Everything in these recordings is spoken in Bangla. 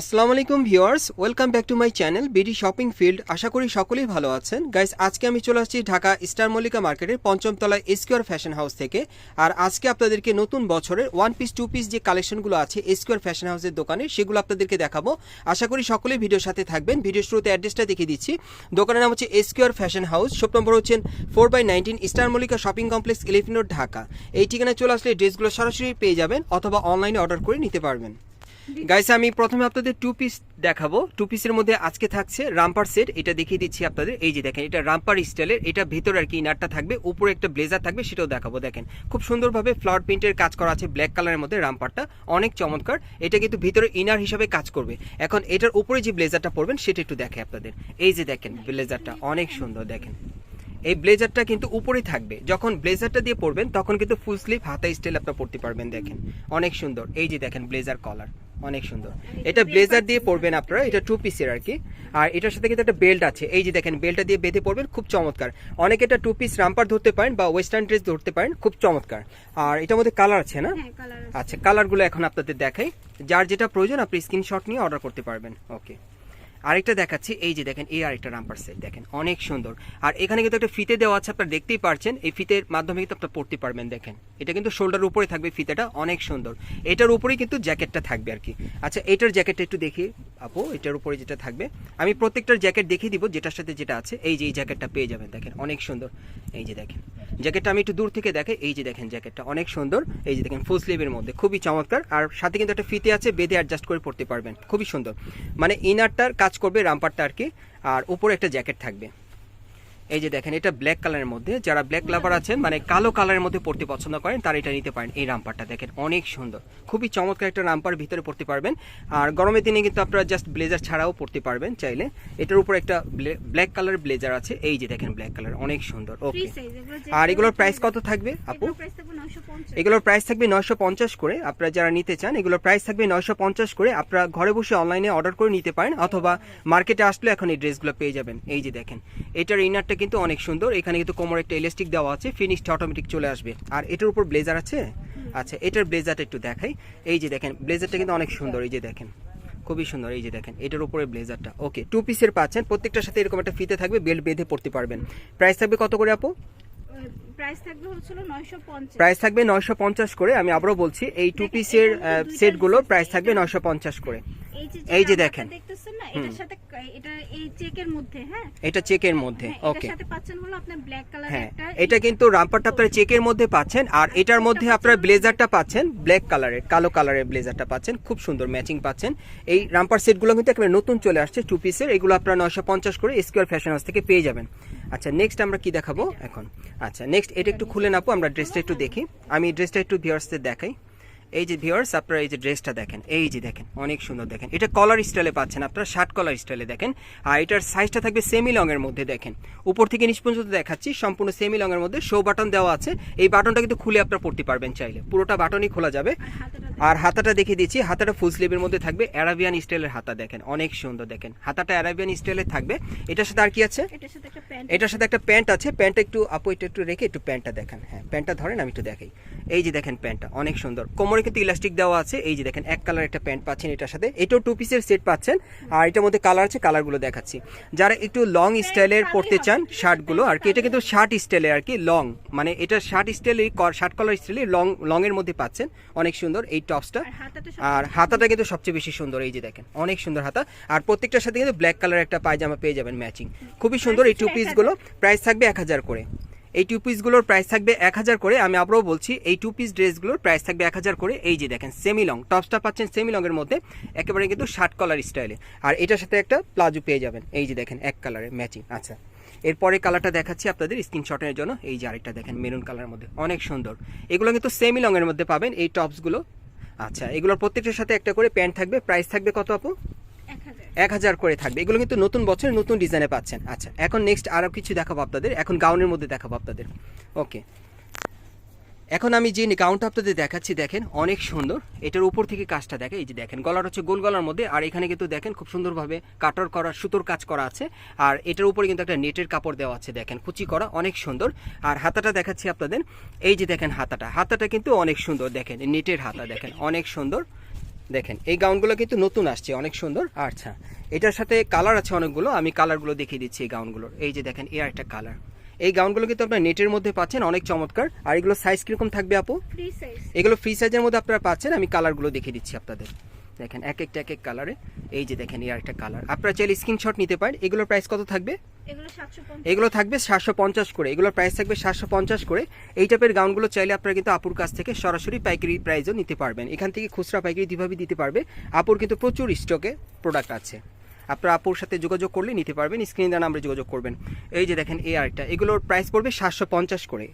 আসসালামু আলাইকুম viewers, welcome back to my channel BD shopping field. আশা করি সকলেই ভালো আছেন। গাইস, আজকে আমি চলে আসছি ঢাকা স্টার মল্লিকা মার্কেটের পঞ্চম তলায় এসকিউর ফ্যাশন হাউস থেকে। আর আজকে আপনাদেরকে নতুন বছরের ওয়ান পিস টু পিস যে কালেকশনগুলো আছে এসকিউর ফ্যাশন হাউসের দোকানে সেগুলো আপনাদেরকে দেখাবো। আশা করি সকলেই ভিডিওর সাথে থাকবেন। ভিডিও শুরুতে অ্যাড্রেসটা দেখিয়ে দিচ্ছি। দোকানের নাম হচ্ছে Esquire fashion house shop number হচ্ছেন four by nineteen star Mallika shopping complex eleven road Dhaka. এই ঠিকানায় চলে আসলে ড্রেসগুলো সরাসরি পেয়ে যাবেন অথবা অনলাইনে অর্ডার করে নিতে পারবেন। গাইস আমি প্রথমে আপনাদের টু পিস দেখাবো। টু পিসের মধ্যে আজকে থাকছে রামপার সেট। এটা দেখিয়ে দিচ্ছি আপনাদের। এই যে দেখেন, এটা রামপার স্টাইলের, এটা ভেতরে আর কি ইনারটা থাকবে, উপরে একটা ব্লেজার থাকবে, সেটাও দেখাবো, দেখেন। খুব সুন্দরভাবে ফ্লাওয়ার প্রিন্টের কাজ করা আছে ব্ল্যাক কালারের মধ্যে রামপারটা। অনেক চমৎকার। এটা কিন্তু ভিতরে ইনার হিসাবে কাজ করবে। এখন এটার উপরে যে ব্লেজারটা পরবেন, সেটা একটু দেখে আপনাদের। এই যে দেখেন ব্লেজারটা অনেক সুন্দর, দেখেন। এই ব্লেজারটা কিন্তু উপরেই থাকবে। যখন ব্লেজারটা দিয়ে পরবেন, তখন কিন্তু ফুল স্লিভ হাতা স্টাইল আপনার পরতে পারবেন, দেখেন। অনেক সুন্দর। এই যে দেখেন ব্লেজার কলার অনেক সুন্দর। এটা ব্লেজার দিয়ে পরবেন আপনারা এটা টু পিসের আর কি আর এটার সাথে কিন্তু একটা বেল্ট আছে। এই যে দেখেন বেল্টটা দিয়ে বেঁধে পরবেন খুব চমৎকার। অনেকে এটা টু পিস রাম্পার ধরতে পারেন বা ওয়েস্টার্ন ড্রেস ধরতে পারেন খুব চমৎকার। আর এটার মধ্যে কালার আছে না? হ্যাঁ কালার আচ্ছা কালারগুলো এখন আপনাদের দেখাই। যার যেটা প্রয়োজন আপনি স্ক্রিনশট নিয়ে অর্ডার করতে পারবেন। ওকে আরেকটা দেখাচ্ছি। এই যে দেখেন এই আরেকটা রাম্পার সেট দেখেন অনেক সুন্দর। আর এখানে কিন্তু একটা ফিতে দেওয়া আছে আপনারা দেখতেই পারছেন। এই ফিতের মাধ্যমে কিন্তু আপনারা পড়তে পারবেন দেখেন। এটা কিন্তু শোল্ডার উপরে থাকবে, ফিতেটা অনেক সুন্দর। এটার উপরেই কিন্তু জ্যাকেটটা থাকবে আর কি। আচ্ছা এটার জ্যাকেটটা একটু দেখি, আপু, এটার উপরে যেটা থাকবে। আমি প্রত্যেকটার জ্যাকেট দেখিয়ে দিব, যেটার সাথে যেটা আছে। এই যে এই জ্যাকেটটা পেয়ে যাবেন, দেখেন, অনেক সুন্দর। এই যে দেখেন, জ্যাকেটটা আমি একটু দূর থেকে দেখে, এই যে দেখেন জ্যাকেটটা অনেক সুন্দর। এই যে দেখেন ফুল স্লিভের মধ্যে, খুবই চমৎকার। আর সাথে কিন্তু একটা ফিতে আছে, বেঁধে অ্যাডজাস্ট করে পড়তে পারবেন, খুবই সুন্দর। মানে ইনারটার কাজ করবে রামপারটা আর কি, আর উপরে একটা জ্যাকেট থাকবে। এই যে দেখেন এটা ব্ল্যাক কালারের মধ্যে। যারা ব্ল্যাক লাভার আছেন মানে কালো কালারের মধ্যে পড়তে পছন্দ করেন তারা এটা নিতে পারেন। এই রামপারটা দেখেন অনেক সুন্দর। খুবই চমৎকার একটা রামপার ভিতরে পড়তে পারবেন। আর গরমের দিনে কিন্তু আপনারা জাস্ট ব্লেজার ছাড়াও পড়তে পারবেন চাইলে। এটার উপর একটা ব্ল্যাক কালার ব্লেজার আছে। এই যে দেখেন ব্ল্যাক কালার অনেক সুন্দর। ওকে আর এগুলোর প্রাইস কত থাকবে আপু? এগুলোর প্রাইস থাকবে 950 এগুলোর প্রাইস থাকবে নয়শো পঞ্চাশ করে। আপনারা যারা নিতে চান এগুলোর প্রাইস থাকবে নয়শো পঞ্চাশ করে। আপনারা ঘরে বসে অনলাইনে অর্ডার করে নিতে পারেন অথবা মার্কেটে আসলে এখন এই ড্রেসগুলো পেয়ে যাবেন। এই যে দেখেন এটার ইনারটা কিন্তু অনেক সুন্দর। এখানে কিন্তু কোমর একটা ইলাস্টিক দেওয়া আছে ফিনিশটা অটোমেটিক চলে আসবে। আর এটার উপর ব্লেজার আছে? আচ্ছা এটার ব্লেজারটা একটু দেখাই। এই যে দেখেন ব্লেজারটা কিন্তু অনেক সুন্দর এই যে দেখেন। খুবই সুন্দর এই যে দেখেন এটার উপরে ব্লেজারটা ওকে টু পিসের পাচ্ছেন প্রত্যেকটার সাথে এরকম একটা ফিতে থাকবে বেল্ট বেঁধে পড়তে পারবেন। প্রাইস থাকবে কত করে আপু? প্রাইস থাকবে হচ্ছিল 950 প্রাইস থাকবে নয়শো পঞ্চাশ করে আমি আবারও বলছি এই টু পিসের সেটগুলো প্রাইস থাকবে নয়শো পঞ্চাশ করে। এই যে দেখেন। এটার সাথে এটা এই চেকের মধ্যে হ্যাঁ? এটা চেকের মধ্যে হ্যাঁ, ওকে সাথে পাচ্ছেন হলো আপনার ব্ল্যাক কালার হ্যাঁ একটা এটা কিন্তু রামপারটা আপনারা চেকের মধ্যে পাচ্ছেন আর এটার মধ্যে আপনারা ব্লেজারটা পাচ্ছেন ব্ল্যাক কালারের কালো কালারের ব্লেজারটা পাচ্ছেন খুব সুন্দর ম্যাচিং পাচ্ছেন। এই রামপার সেটগুলো কিন্তু একেবারে নতুন চলে আসছে টু পিসের এগুলো আপনারা নয়শো পঞ্চাশ করে স্কোয়ার ফ্যাশন হাউস থেকে পেয়ে যাবেন। আচ্ছা নেক্সট আমরা কি দেখাবো? এখন আচ্ছা নেক্সট এটা একটু খুলে নাপো আমরা ড্রেসটা একটু দেখি। আমি ড্রেসটা একটু ভিউয়ার্সদের দেখাই। এই যে ভিউয়ার্স আপনারা এই যে ড্রেসটা দেখেন এই যে দেখেন অনেক সুন্দর দেখেন। এটা কলার স্টাইলে পাচ্ছেন আপনারা শার্ট কলার স্টাইলে দেখেন। আর এটার সাইজটা থাকবে সেমি লং এর মধ্যে দেখেন। উপর থেকে নিচ পর্যন্ত দেখাচ্ছি সম্পূর্ণ সেমি লং এর মধ্যে শো বাটন দেওয়া আছে। এই বাটনটা কিন্তু খুলে আপনারা পড়তে পারবেন চাইলে। পুরোটা বাটনই খোলা যাবে। আর হাতাটা দেখিয়ে দিচ্ছি হাতাটা ফুল স্লিভের মধ্যে থাকবে অ্যারাবিয়ান স্টাইলের হাতা দেখেন অনেক সুন্দর দেখেন। হাতাটা অ্যারাবিয়ান স্টাইলের থাকবে। এটার সাথে আর কি আছে? এটার সাথে একটা প্যান্ট এটার সাথে একটা প্যান্ট আছে। প্যান্টটা একটু আপু এটা একটু রেখে একটু প্যান্টটা দেখান। হ্যাঁ প্যান্টটা ধরেন আমি একটু দেখাই। এই যে দেখেন প্যান্টটা অনেক সুন্দর। কোমরে কিন্তু ইলাস্টিক দেওয়া আছে। এই যে দেখেন এক কালার একটা প্যান্ট পাচ্ছেন এটার সাথে। এটাও টু পিসের সেট পাচ্ছেন। আর এটার মধ্যে কালার আছে কালারগুলো দেখাচ্ছি। যারা একটু লং স্টাইলের পরতে চান শার্টগুলো আর কি এটা কিন্তু শার্ট স্টাইলের আর কি লং মানে এটা শার্ট স্টাইলে শার্ট কালার স্টাইলে লং লং এর মধ্যে পাচ্ছেন। অনেক সুন্দর এই টপসটা। আর হাতাটা আর হাতাটা কিন্তু সবচেয়ে বেশি সুন্দর এই যে দেখেন অনেক সুন্দর হাতা। আর প্রত্যেকটার সাথে কিন্তু ব্ল্যাক কালার একটা পায়জামা পেয়ে যাবেন ম্যাচিং খুবই সুন্দর এই টু পিসগুলো প্রাইস থাকবে এক হাজার করে। এই টু পিসগুলোর প্রাইস থাকবে এক হাজার করে, আমি আবারও বলছি, এই টু পিস ড্রেসগুলোর প্রাইস থাকবে এক হাজার করে, এই যে দেখেন সেমি লং টপসটা পাচ্ছেন সেমি লংয়ের মধ্যে, একেবারে কিন্তু শার্ট কলার স্টাইলে আর এটার সাথে একটা প্লাজো পেয়ে যাবেন, এই যে দেখেন, এক কালারে ম্যাচিং আচ্ছা। এরপরে কালারটা দেখাচ্ছি আপনাদের স্ক্রিনশটের জন্য, এই যে আরেকটা দেখেন মেরুন কালারের মধ্যে, অনেক সুন্দর। এগুলো কিন্তু সেমি লংয়ের মধ্যে পাবেন, এই টপসগুলো আচ্ছা এগুলোর প্রত্যেকটার সাথে একটা করে প্যান্ট থাকবে প্রাইস থাকবে কত আপু? 1000 এক হাজার করে থাকবে। এগুলো কিন্তু নতুন বছরের নতুন ডিজাইনে পাচ্ছেন। আচ্ছা এখন নেক্সট আরও কিছু দেখাবো আপনাদের। এখন গাউনের মধ্যে দেখাবো আপনাদের। ওকে এখন আমি যে গাউনটা আপনাদের দেখাচ্ছি, দেখেন, অনেক সুন্দর। এটার উপর থেকে কাজটা দেখে এই যে দেখেন, গলার হচ্ছে গোল গলার মধ্যে, আর এখানে কিন্তু দেখেন, খুব সুন্দরভাবে কাটার করা, সুতোর কাজ করা আছে। আর এটার উপরে কিন্তু একটা নেটের কাপড় দেওয়া আছে, দেখেন, কুচি করা, অনেক সুন্দর। আর হাতাটা দেখাচ্ছি আপনাদের, এই যে দেখেন হাতাটা। হাতাটা কিন্তু অনেক সুন্দর, দেখেন, নেটের হাতা, দেখেন, অনেক সুন্দর। দেখেন এই গাউনগুলো কিন্তু নতুন আসছে অনেক সুন্দর। আচ্ছা এটার সাথে কালার আছে অনেকগুলো আমি কালারগুলো দেখিয়ে দিচ্ছি এই গাউনগুলোর। এই যে দেখেন এর একটা কালার এই গাউনগুলো কিন্তু আপনার নেটের মধ্যে পাচ্ছেন অনেক চমৎকার। আর এগুলো সাইজ কীরকম থাকবে আপু? এগুলো ফ্রি সাইজের মধ্যে আপনারা পাচ্ছেন আমি কালারগুলো দেখিয়ে দিচ্ছি আপনাদের। দেখেন এক একটা এক এক কালারে এই যে দেখেন এর একটা কালার আপনারা চাইলে স্ক্রিনশট নিতে পারেন। এগুলোর প্রাইস কত থাকবে? এগুলো থাকবে সাতশো পঞ্চাশ করে। এগুলোর প্রাইস থাকবে সাতশো পঞ্চাশ করে। এই টাইপের গাউনগুলো চাইলে আপনারা কিন্তু আপুর কাছ থেকে সরাসরি পাইকারি প্রাইজও নিতে পারবেন। এখান থেকে খুচরা পাইকারি যেভাবে দিতে পারবে, আপুর কিন্তু প্রচুর স্টকে প্রোডাক্ট আছে। আপনারা আপুর সাথে যোগাযোগ করলে নিতে পারবেন। স্ক্রিন দেওয়া নাম্বারে যোগাযোগ করবেন। এই যে দেখেন এই আরেকটা এগুলোর প্রাইস পড়বে সাতশো পঞ্চাশ করে।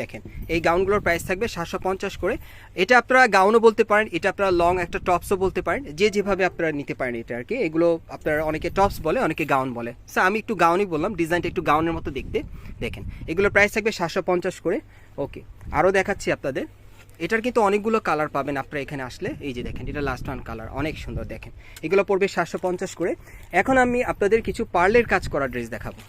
দেখেন, এই গাউনগুলোর প্রাইস থাকবে সাতশো পঞ্চাশ করে। এটা আপনারা গাউনও বলতে পারেন, এটা আপনারা লং একটা টপসও বলতে পারেন, যে যেভাবে আপনারা নিতে পারেন এটা আর কি। এগুলো আপনারা অনেকে টপস বলে, অনেকে গাউন বলে। স্যার আমি একটু গাউনই বললাম ডিজাইনটা একটু গাউনের মতো দেখতে। দেখেন, এগুলোর প্রাইস থাকবে সাতশো পঞ্চাশ করে। ওকে আরও দেখাচ্ছি আপনাদের। এটার কিন্তু অনেকগুলো কালার পাবেন আপনারা এখানে আসলে। এই যে দেখেন, এটা লাস্ট ওয়ান কালার অনেক সুন্দর দেখেন। এগুলো পড়বে সাতশো পঞ্চাশ করে। এখন আমি আপনাদের কিছু পার্লের কাজ করা ড্রেস দেখাবো।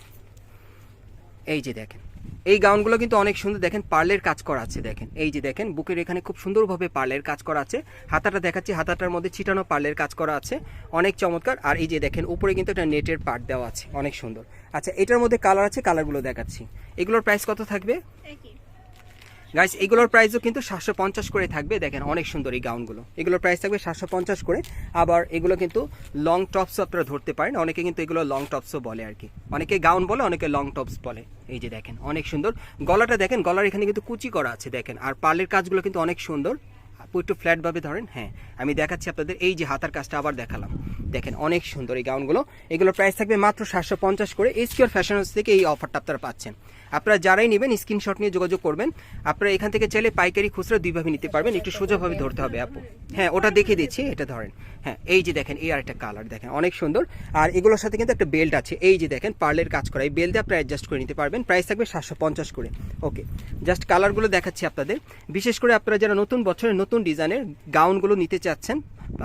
এই যে দেখেন এই গাউনগুলো কিন্তু অনেক সুন্দর। দেখেন, পার্লের কাজ করা আছে, দেখেন। এই যে দেখেন, বুকের এখানে খুব সুন্দরভাবে পার্লের কাজ করা আছে। হাতাটা দেখাচ্ছি, হাতাটার মধ্যে ছিটানো পার্লের কাজ করা আছে। অনেক চমৎকার। আর এই যে দেখেন, উপরে কিন্তু একটা নেটের পার্ট দেওয়া আছে, অনেক সুন্দর। আচ্ছা এটার মধ্যে কালার আছে, কালারগুলো দেখাচ্ছি। এগুলোর প্রাইস কত থাকবে? গাইস এগুলোর প্রাইসও কিন্তু সাতশো পঞ্চাশ করে থাকবে। দেখেন, অনেক সুন্দর এই গাউনগুলো এগুলোর প্রাইস থাকবে সাতশো পঞ্চাশ করে। আবার এগুলো কিন্তু লং টপসও আপনারা ধরতে পারেন। অনেকে কিন্তু এগুলো লং টপসও বলে আর কি। অনেকে গাউন বলে, অনেকে লং টপস বলে। এই যে দেখেন, অনেক সুন্দর। গলাটা দেখেন, গলার এখানে কিন্তু কুচি করা আছে, দেখেন। আর পার্লের কাজগুলো কিন্তু অনেক সুন্দর। একটু ফ্ল্যাট ভাবে ধরেন হ্যাঁ। আমি দেখাচ্ছি আপনাদের, এই যে হাতার কাজটা আবার দেখালাম। দেখেন অনেক সুন্দর এই গাউনগুলো। এগুলোর প্রাইস থাকবে মাত্র সাতশো পঞ্চাশ করে এসকিউর ফ্যাশন হাউস থেকে এই অফারটা আপনারা পাচ্ছেন। আপনারা যারাই নেবেন স্ক্রিনশট নিয়ে যোগাযোগ করবেন। আপনারা এখান থেকে চাইলে পাইকারি খুচরা দুইভাবে নিতে পারবেন, একটু সোজাভাবে ধরতে হবে আপু। হ্যাঁ ওটা দেখে দিচ্ছি, এটা ধরেন। হ্যাঁ এই যে দেখেন, এই আর একটা কালার দেখেন, অনেক সুন্দর। আর এগুলোর সাথে কিন্তু একটা বেল্ট আছে, এই যে দেখেন পার্লের কাজ করা, এই বেল্ট আপনারা অ্যাডজাস্ট করে নিতে পারবেন। প্রাইস থাকবে সাতশো পঞ্চাশ করে। ওকে জাস্ট কালারগুলো দেখাচ্ছি আপনাদের। বিশেষ করে আপনারা যারা নতুন বছরের নতুন ডিজাইনের গাউনগুলো নিতে চাচ্ছেন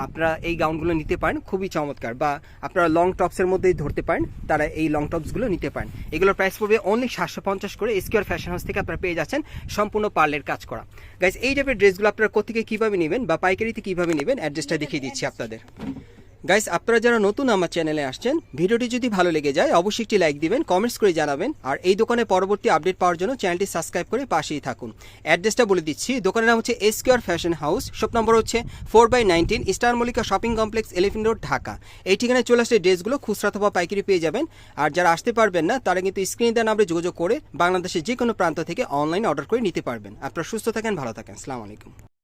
আপনারা এই গাউনগুলো নিতে পারেন, খুবই চমৎকার। বা আপনারা লং টপসের মধ্যেই ধরতে পারেন, তারা এই লং টপসগুলো নিতে পারেন। এগুলোর প্রাইস পড়বে অনলি সাতশো পঞ্চাশ করে স্কোয়ার ফ্যাশন হাউস থেকে আপনারা পেয়ে যাচ্ছেন সম্পূর্ণ পার্লের কাজ করা। গাইজ এই টাইপের ড্রেসগুলো আপনারা কোথেকে কীভাবে নেবেন বা পাইকারিতে কীভাবে নেবেন? অ্যাড্রেসটা দেখিয়ে দিচ্ছি আপনাদের। গাইস আপনারা যারা নতুন আমার চ্যানেলে আসছেন, ভিডিওটি যদি ভালো লেগে যায়, অবশ্যই একটি লাইক দিবেন কমেন্টস করে জানাবেন, আর এই দোকানে পরবর্তী আপডেট পাওয়ার জন্য চ্যানেলটি সাবস্ক্রাইব করে পাশেই থাকুন। অ্যাড্রেসটা বলে দিচ্ছি, দোকানের নাম হচ্ছে Esquire fashion house shop number হচ্ছে four by nineteen star Mallika shopping complex elephant road Dhaka. এই ঠিকানায় চলে আসলে ড্রেসগুলো খুচরা অথবা পাইকারি পেয়ে যাবেন, আর যারা আসতে পারবেন না, তারা কিন্তু স্ক্রিনে দেওয়া নাম্বারে যোগাযোগ করে বাংলাদেশের যে কোনো প্রান্ত থেকে অনলাইনে অর্ডার করে নিতে পারবেন। আপনারা সুস্থ থাকেন, ভালো থাকেন, আসসালামু আলাইকুম।